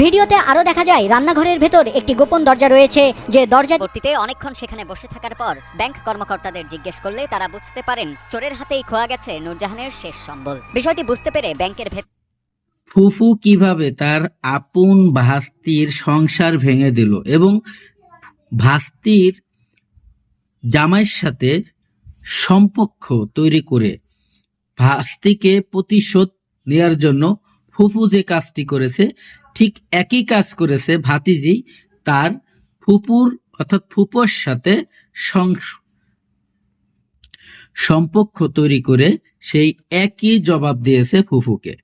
ভিডিওতে আরও দেখা যায় রান্নাঘরের ভেতর একটি গোপন দরজা রয়েছে যে দরজা পরবর্তীতে অনেকক্ষণ সেখানে বসে থাকার পর ব্যাংক কর্মকর্তাদের জিজ্ঞেস করলে তারা বুঝতে পারেন চোরের হাতেই খোয়া গেছে নূরজাহানের শেষ সম্বল। বিষয়টি বুঝতে পেরে ব্যাংকের ভেতর ফুফু কীভাবে তার আপন ভাস্তির সংসার ভেঙে দিল এবং ভাস্তির জামাইয়ের সাথে সম্পর্ক তৈরি করে ভাস্তিকে প্রতিশোধ নেয়ার জন্য ফুফু যে কাজটি করেছে, ঠিক একই কাজ করেছে ভাতিজি তার ফুপুর, অর্থাৎ ফুপুর সাথে সম্পর্ক তৈরি করে সেই একই জবাব দিয়েছে ফুফুকে।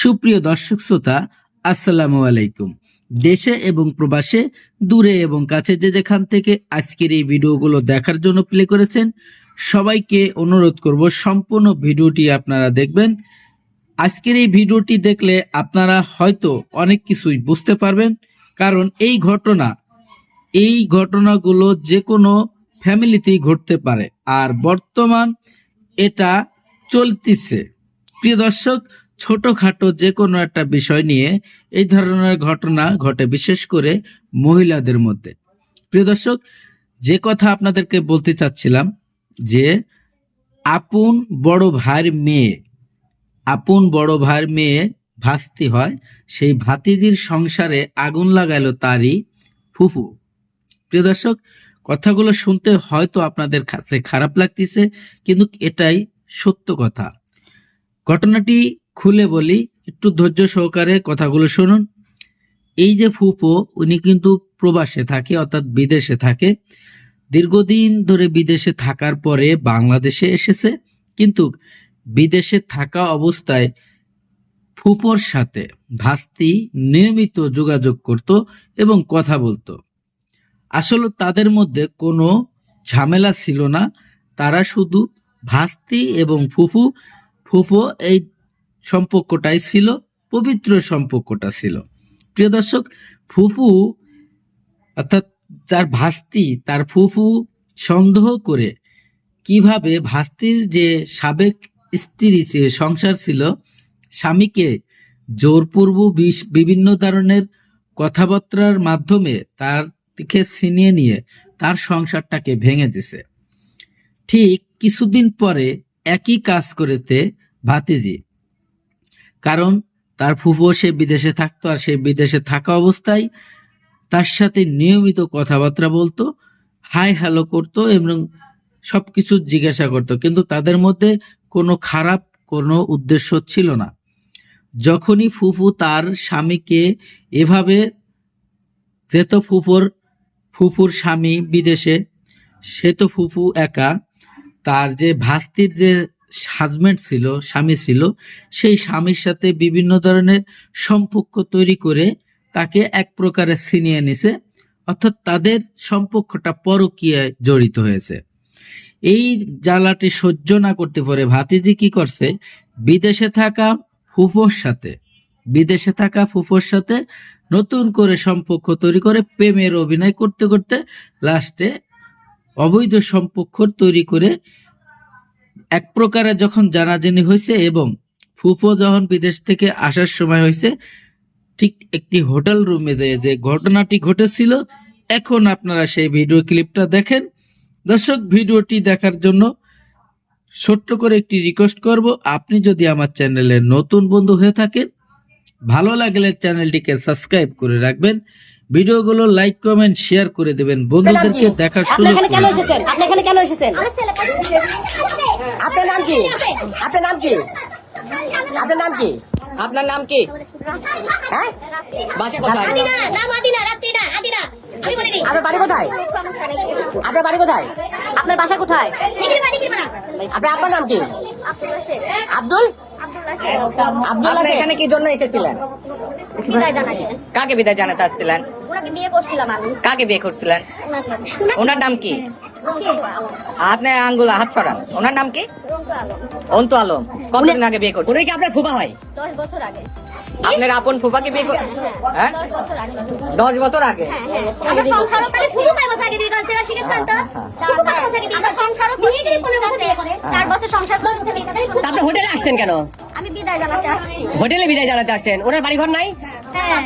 সুপ্রিয় দর্শক শ্রোতা, আসসালামু আলাইকুম। দেশে এবং প্রবাসে, দূরে এবং কাছে যে যেখান থেকে আজকের এই ভিডিওগুলো দেখার জন্য প্লে করেছেন, সবাইকে অনুরোধ করব সম্পূর্ণ ভিডিওটি আপনারা দেখবেন। আজকের এই ভিডিওটি দেখলে আপনারা হয়তো অনেক কিছুই বুঝতে পারবেন, কারণ এই ঘটনা, এই ঘটনাগুলো যে কোনো ফ্যামিলিতেই ঘটতে পারে। আর বর্তমান এটা চলতিছে। প্রিয় দর্শক, ছোটখাটো যে কোনো একটা বিষয় নিয়ে এই ধরনের ঘটনা ঘটে, বিশেষ করে মহিলাদের মধ্যে। প্রিয় দর্শক, যে কথা আপনাদেরকে বলতে চাচ্ছিলাম, যে আপন বড় ভাইয়ের মেয়ে আপন বড় ভাইয়ের মেয়ে ভাস্তি হয়, সেই ভাতিজির সংসারে আগুন লাগাইল তারই ফুফু। প্রিয় দর্শক, কথাগুলো শুনতে হয়তো আপনাদের কাছে খারাপ লাগতেছে, কিন্তু এটাই সত্য কথা। ঘটনাটি খুলে বলি, একটু ধৈর্য সহকারে কথাগুলো শুনুন। এই যে ফুপো উনি কিন্তু প্রবাসে থাকে, অর্থাৎ বিদেশে থাকে। দীর্ঘদিন ধরে বিদেশে থাকার পরে বাংলাদেশে এসেছে, কিন্তু বিদেশে থাকা অবস্থায় ফুপোর সাথে ভাস্তি নিয়মিত যোগাযোগ করত এবং কথা বলতো। আসলে তাদের মধ্যে কোনো ঝামেলা ছিল না। তারা শুধু ভাস্তি এবং ফুফু ফুফু এই সম্পর্কটাই ছিল, পবিত্র সম্পর্কটা ছিল। প্রিয় দর্শক ফুফু অর্থাৎ তার ভাস্তি, তার ফুফু সন্দেহ করে কীভাবে ভাস্তির যে সাবেক স্ত্রী সংসার ছিল, স্বামীকে জোরপূর্ব বিভিন্ন ধরনের কথাবার্তার মাধ্যমে তার থেকে ছিনিয়ে নিয়ে তার সংসারটাকে ভেঙে দিছে। ঠিক কিছুদিন পরে একই কাজ করেছে ভাতিজি। কারণ তার ফুফু সে বিদেশে থাকতো আর সে বিদেশে থাকা অবস্থায় তার সাথে নিয়মিত কথাবার্তা বলতো, হাই হ্যালো করতো এবং সবকিছু জিজ্ঞাসা করতো। কিন্তু তাদের মধ্যে কোনো খারাপ কোনো উদ্দেশ্য ছিল না। যখনই ফুফু তার স্বামীকে এভাবে যেত ফুফুর ফুফুর স্বামী বিদেশে, সে তো ফুফু একা, তার যে ভাস্তির যে হাজবেন্ড ছিল, স্বামী ছিল, সেই স্বামীর সাথে বিভিন্ন ধরনের সম্পর্ক তৈরি করে তাকে এক প্রকারে ছিনিয়ে নিছে। অর্থাৎ তাদের সম্পর্কটা পরকীয়ায় জড়িত হয়েছে। এই জ্বালাটি সহ্য না করতে পারে। ভাতিজি কি করছে? বিদেশে থাকা ফুফোর সাথে, বিদেশে থাকা ফুফোর সাথে নতুন করে সম্পর্ক তৈরি করে, প্রেমের অভিনয় করতে করতে লাস্টে অবৈধ সম্পর্ক তৈরি করে এক প্রকারে যখন জানাজানি হয়েছে এবং ফুফো যখন বিদেশ থেকে আসার সময় হয়েছে, ঠিক একটি হোটেল রুমে যে যে ঘটনাটি ঘটেছিল, এখন আপনারা সেই ভিডিও ক্লিপটা দেখেন। দর্শক ভিডিওটি দেখার জন্য ছোট্ট করে একটি রিকোয়েস্ট করব। আপনি যদি আমার চ্যানেলে নতুন বন্ধু হয়ে থাকেন ভালো লাগলে চ্যানেলটিকে সাবস্ক্রাইব করে রাখবেন। ভিডিওগুলো লাইক কমেন্ট শেয়ার করে দেবেন। বন্ধুদেরকে দেখার আপনি সুযোগ এখানে কেন এসেছেন? আপনি এখানে কেন এসেছেন? আপনার নাম কি? আপনার নাম কি? আপনার নাম কি? আপনার নাম কি? হ্যাঁ? বাসা কোথায়? আপনার বাড়ি কোথায়? আপনার বাড়ি কোথায়? আপনার বাসা কোথায়? আপনার আপনার নাম কি? আব্দুল আব্দুল? এখানে কি জন্য এসেছিলেন? কাকে বিদায় জানাতে আসছিলেন? ওনাকে বিয়ে করছিলাম আমি। কাকে বিয়ে করছিলেন? ওনার নাম কি? আপনি আঙ্গুল হাত করান ওনার নাম কি? অন্তু আলম কতদিন আগে বিয়ে করছেন? উনি কি আপনার ফুফা হয় দশ বছর আগে। আপনার আপন ফুফাকে বিয়ে কর হ্যাঁ? দশ বছর আগে। করছে করছে আপনি হোটেলে আসছেন কেন? আমি বিদায় জানাতে আসছি। হোটেলে বিদায় জানাতে আসছেন? ওনার বাড়ি ঘর নাই? হ্যাঁ।